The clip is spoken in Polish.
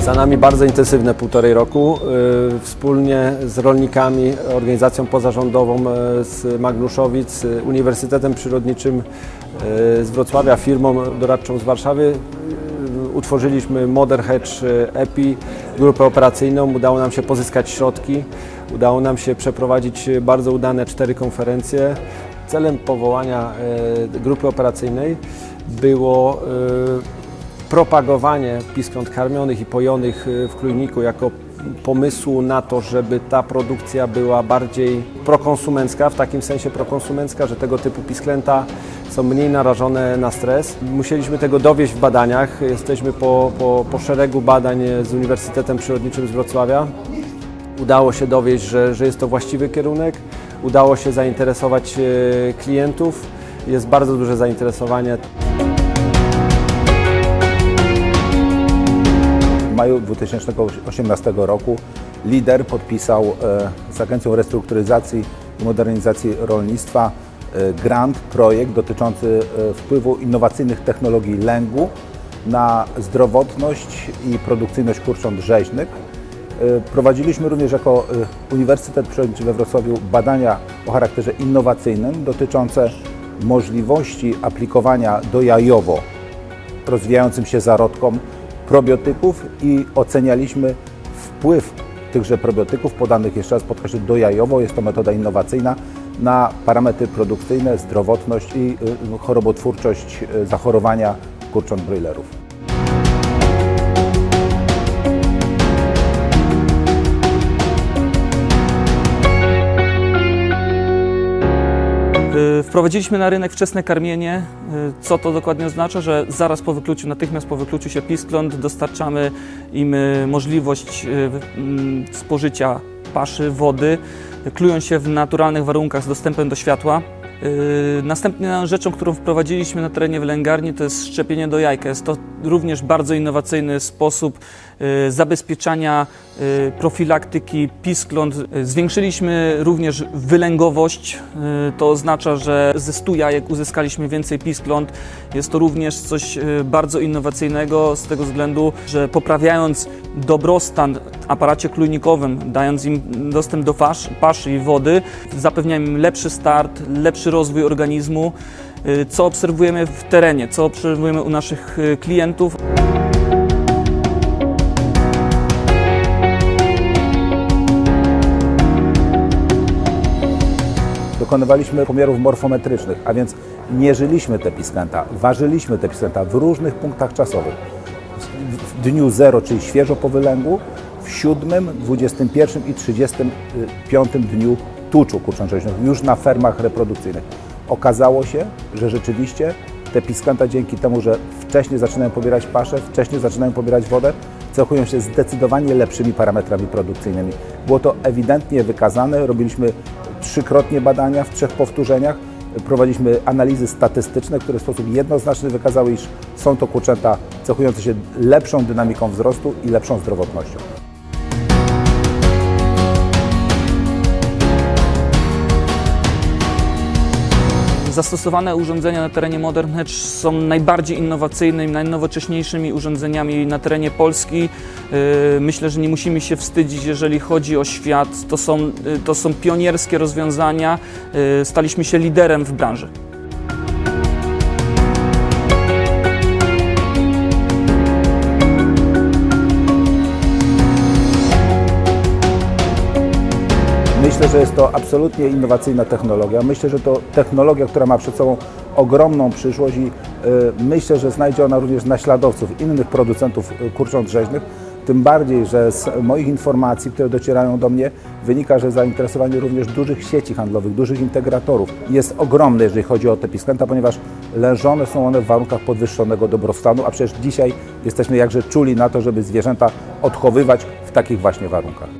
Za nami bardzo intensywne półtorej roku. y, Wspólnie z rolnikami, organizacją pozarządową y, z Magnuszowic, y, Uniwersytetem Przyrodniczym z Wrocławia, firmą doradczą z Warszawy utworzyliśmy Modern Hedge EPI, grupę operacyjną. Udało nam się pozyskać środki, udało nam się przeprowadzić bardzo udane cztery konferencje. Celem powołania grupy operacyjnej było propagowanie piskląt karmionych i pojonych y, w Klujniku jako pomysłu na to, żeby ta produkcja była bardziej prokonsumencka, w takim sensie prokonsumencka, że tego typu pisklęta są mniej narażone na stres. Musieliśmy tego dowieść w badaniach. Jesteśmy po, po, po szeregu badań z Uniwersytetem Przyrodniczym z Wrocławia. Udało się dowieść, że, że jest to właściwy kierunek. Udało się zainteresować e, klientów. Jest bardzo duże zainteresowanie. Maju 2018 roku lider podpisał e, z Agencją Restrukturyzacji i Modernizacji Rolnictwa e, grant, projekt dotyczący e, wpływu innowacyjnych technologii lęgu na zdrowotność i produkcyjność kurcząt rzeźnych. Prowadziliśmy również jako Uniwersytet Przyrodniczy we Wrocławiu badania o charakterze innowacyjnym dotyczące możliwości aplikowania dojajowo rozwijającym się zarodkom probiotyków i ocenialiśmy wpływ tychże probiotyków podanych jeszcze raz podkreślę dojajowo, jest to metoda innowacyjna na parametry produkcyjne, zdrowotność i y, chorobotwórczość y, zachorowania kurcząt brojlerów. Wprowadziliśmy na rynek wczesne karmienie. Y, Co to dokładnie oznacza? Że zaraz po wykluciu, natychmiast po wykluciu się piskląt dostarczamy im y, możliwość y, mm, spożycia paszy, wody, klują się w naturalnych warunkach z dostępem do światła. Następną rzeczą, którą wprowadziliśmy na terenie wylęgarni, to jest szczepienie do jajka. Jest to również bardzo innowacyjny sposób zabezpieczania profilaktyki piskląt. Y, Zwiększyliśmy również wylęgowość. Y, To oznacza, że ze 100 jajek uzyskaliśmy więcej piskląt. Jest to również coś y, bardzo innowacyjnego z tego względu, że poprawiając dobrostan w aparacie klujnikowym, dając im dostęp do pasz, paszy i wody, zapewniamy im lepszy start, lepszy rozwój organizmu, y, co obserwujemy w terenie, co obserwujemy u naszych y, klientów. Dokonywaliśmy pomiarów morfometrycznych, a więc mierzyliśmy te pisklęta, ważyliśmy te pisklęta w różnych punktach czasowych. W dniu 0, czyli świeżo po wylęgu, w 7, 21 i 35 dniu tuczu rzeźnych, już na fermach reprodukcyjnych. Okazało się, że rzeczywiście te pisklęta dzięki temu, że wcześniej zaczynają pobierać paszę, wcześniej zaczynają pobierać wodę, cechują się zdecydowanie lepszymi parametrami produkcyjnymi. Było to ewidentnie wykazane, robiliśmy trzykrotnie badania w trzech powtórzeniach, prowadziliśmy analizy statystyczne, które w sposób jednoznaczny wykazały, iż są to kurczęta cechujące się lepszą dynamiką wzrostu i lepszą zdrowotnością. Zastosowane urządzenia na terenie Modern Hedge są najbardziej innowacyjnymi, najnowocześniejszymi urządzeniami na terenie Polski. Yy, Myślę, że nie musimy się wstydzić, jeżeli chodzi o świat. To są, yy, to są pionierskie rozwiązania. Yy, Staliśmy się liderem w branży. Że jest to absolutnie innowacyjna technologia. Myślę, że to technologia, która ma przed sobą ogromną przyszłość i y, myślę, że znajdzie ona również naśladowców innych producentów y, kurcząt rzeźnych. Tym bardziej, że z moich informacji, które docierają do mnie, wynika, że zainteresowanie również dużych sieci handlowych, dużych integratorów jest ogromne, jeżeli chodzi o te pisklęta, ponieważ lężone są one w warunkach podwyższonego dobrostanu, a przecież dzisiaj jesteśmy jakże czuli na to, żeby zwierzęta odchowywać w takich właśnie warunkach.